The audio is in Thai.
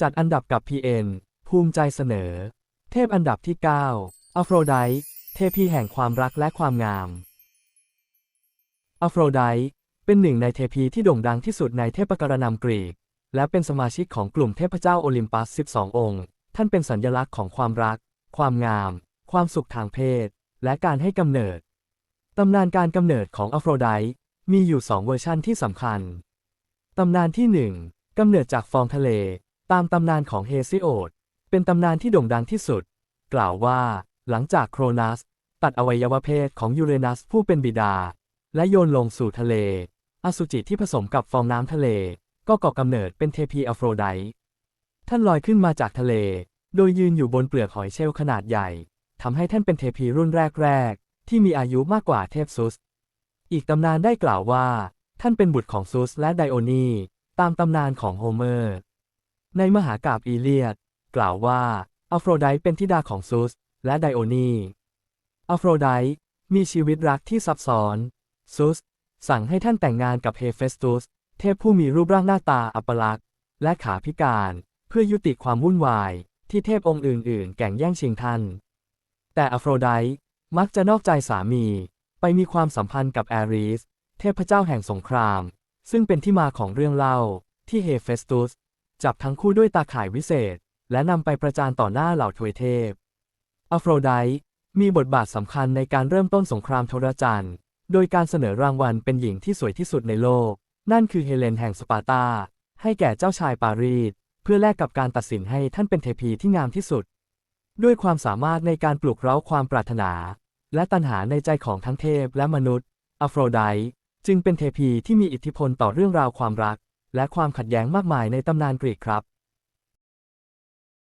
จัดอันดับกับ PN ภูมิใจเสนอ เทพอันดับที่ 9 อโฟรไดต์เทพีแห่งความรักและความงาม อโฟรไดต์เป็นหนึ่งในเทพีที่โด่งดังที่สุดในเทพกรณำกรีก และเป็นสมาชิกของกลุ่มเทพเจ้าโอลิมปัส 12 องค์ ท่านเป็นสัญลักษณ์ของความรัก ความงาม ความสุขทางเพศ และการให้กำเนิด ตำนานการกำเนิดของอโฟรไดต์มีอยู่สองเวอร์ชันที่สำคัญ ตำนานที่หนึ่งกำเนิดจากฟองทะเล ตามตำนานของเฮซิโอด เป็นตำนานที่โด่งดังที่สุด กล่าวว่า หลังจากโครนัส ตัดอวัยวะเพศของยูเรนัสผู้เป็นบิดา และโยนลงสู่ทะเล อสุจิที่ผสมกับฟองน้ำทะเล ก็ก่อกำเนิดเป็นเทพีอโฟรไดท่านลอยขึ้นมาจากทะเล โดยยืนอยู่บนเปลือกหอยเชลล์ขนาดใหญ่ทำให้ท่านเป็นเทพีรุ่นแรก ๆ ที่มีอายุมากกว่าเทพซุส อีกตำนานได้กล่าวว่า ท่านเป็นบุตรของซุสและไดโอนี ตามตำนานของโฮเมอร์ ในมหากาพย์อีเลียด กล่าวว่าอโฟโรไดต์เป็นธิดาของซุส และไดโอนีอโฟโรไดต์มีชีวิตรักที่ซับซ้อน ซุส สั่งให้ท่านแต่งงานกับเฮเฟสตุส เทพผู้มีรูปร่างหน้าตาอัปลักษณ์ และขาพิการ เพื่อยุติความวุ่นวาย ที่เทพองค์อื่น ๆ แก่งแย่งชิงท่าน แต่อโฟโรไดต์มักจะนอกใจสามี ไปมีความสัมพันธ์กับแอริส เทพเจ้าแห่งสงคราม ซึ่งเป็นที่มาของเรื่องเล่าที่เฮเฟสตุส จับทั้งคู่ด้วยตาข่ายวิเศษ และนำไปประจานต่อหน้าเหล่าทวยเทพ อโฟรไดต์มีบทบาทสำคัญในการเริ่มต้นสงครามโทรจันทร์โดยการเสนอรางวัลเป็นหญิงที่สวยที่สุดในโลก นั่นคือเฮเลนแห่งสปาร์ตา ให้แก่เจ้าชายปารีส เพื่อแลกกับการตัดสินให้ท่านเป็นเทพีที่งามที่สุด ด้วยความสามารถในการปลุกเร้าความปรารถนา และตัณหาในใจของทั้งเทพและมนุษย์ อโฟรไดต์จึงเป็นเทพีที่มีอิทธิพลต่อเรื่องราวความรัก และความขัดแย้งมากมายในตำนานกรีกครับ